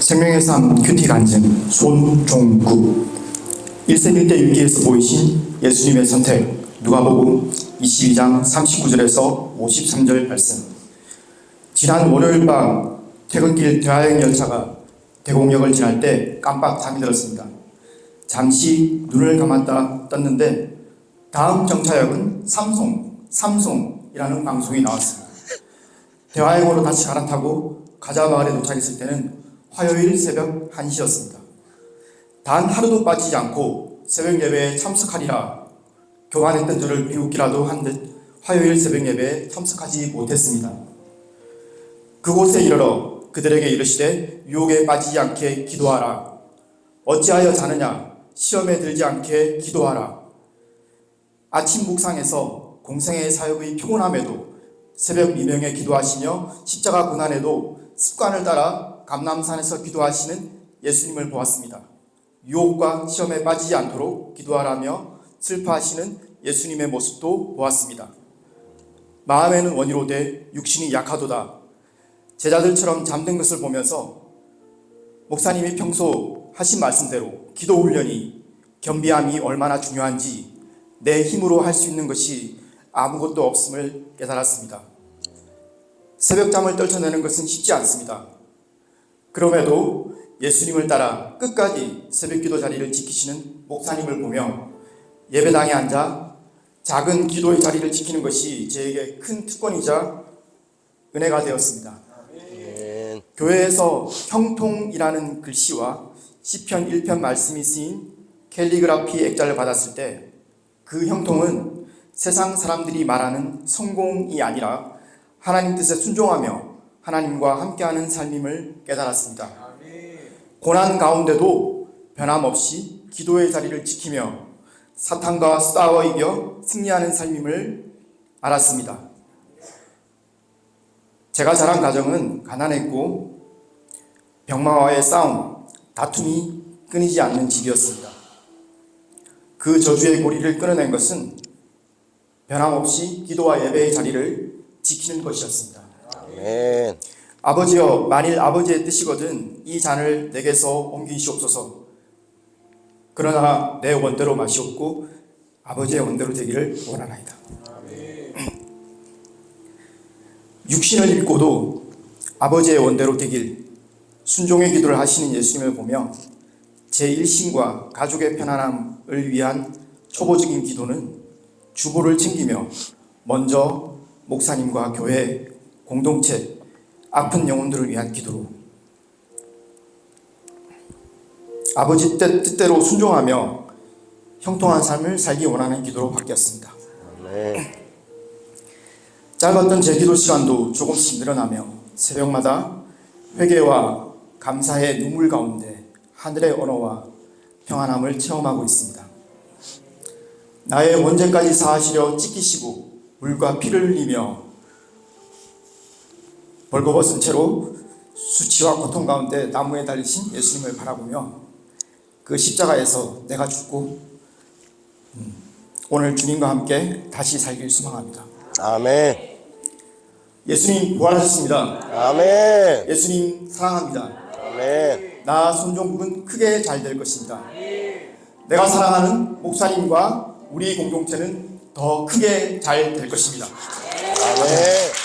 생명의 삶 큐티 간증 손종구 1세 1대 위기에서 보이신 예수님의 선택 누가복음 22장 39절에서 53절 말씀 지난 월요일 밤 퇴근길 대화행 열차가 대공역을 지날 때 깜빡 잠이 들었습니다. 잠시 눈을 감았다 떴는데 다음 정차역은 삼송, 삼송 이라는 방송이 나왔습니다. 대화행으로 다시 갈아타고 가자마을에 도착했을 때는 화요일 새벽 1시였습니다. 단 하루도 빠지지 않고 새벽 예배에 참석하리라 교환했던 저를 비웃기라도 한 듯 화요일 새벽 예배에 참석하지 못했습니다. 그곳에 이르러 그들에게 이르시되 유혹에 빠지지 않게 기도하라. 어찌하여 자느냐? 시험에 들지 않게 기도하라. 아침 묵상에서 공생의 사역의 피곤함에도 새벽 미명에 기도하시며 십자가 고난에도 습관을 따라 감남산에서 기도하시는 예수님을 보았습니다. 유혹과 시험에 빠지지 않도록 기도하라며 슬퍼하시는 예수님의 모습도 보았습니다. 마음에는 원이로되 육신이 약하도다. 제자들처럼 잠든 것을 보면서 목사님이 평소 하신 말씀대로 기도 훈련이 겸비함이 얼마나 중요한지 내 힘으로 할 수 있는 것이 아무것도 없음을 깨달았습니다. 새벽잠을 떨쳐내는 것은 쉽지 않습니다. 그럼에도 예수님을 따라 끝까지 새벽기도 자리를 지키시는 목사님을 보며 예배당에 앉아 작은 기도의 자리를 지키는 것이 제게 큰 특권이자 은혜가 되었습니다. 아멘. 교회에서 형통이라는 글씨와 시편 1편 말씀이 쓰인 캘리그라피 액자를 받았을 때 그 형통은 세상 사람들이 말하는 성공이 아니라 하나님 뜻에 순종하며 하나님과 함께하는 삶임을 깨달았습니다. 고난 가운데도 변함없이 기도의 자리를 지키며 사탄과 싸워 이겨 승리하는 삶임을 알았습니다. 제가 자란 가정은 가난했고 병마와의 싸움, 다툼이 끊이지 않는 집이었습니다. 그 저주의 고리를 끊어낸 것은 변함없이 기도와 예배의 자리를 지키는 것이었습니다. 아멘. 아버지여 만일 아버지의 뜻이거든 이 잔을 내게서 옮기시옵소서. 그러나 내 원대로 마시옵고 아버지의 원대로 되기를 원하나이다. 육신을 입고도 아버지의 원대로 되길 순종의 기도를 하시는 예수님을 보며 제 일신과 가족의 편안함을 위한 초보적인 기도는 주보를 챙기며 먼저 목사님과 교회, 공동체, 아픈 영혼들을 위한 기도로 아버지 뜻- 뜻대로 순종하며 형통한 삶을 살기 원하는 기도로 바뀌었습니다. 짧았던 제 기도 시간도 조금씩 늘어나며 새벽마다 회개와 감사의 눈물 가운데 하늘의 언어와 평안함을 체험하고 있습니다. 나의 원죄까지 사하시려 찢기시고 물과 피를 흘리며 벌거벗은 채로 수치와 고통 가운데 나무에 달리신 예수님을 바라보며 그 십자가에서 내가 죽고 음, 오늘 주님과 함께 다시 살길 소망합니다. 아멘. 예수님 부활하셨습니다. 아멘. 예수님 사랑합니다. 아멘. 나 손종국은 크게 잘 될 것입니다. 내가 사랑하는 목사님과 우리 공동체는 더 크게 잘 될 것입니다. 아멘.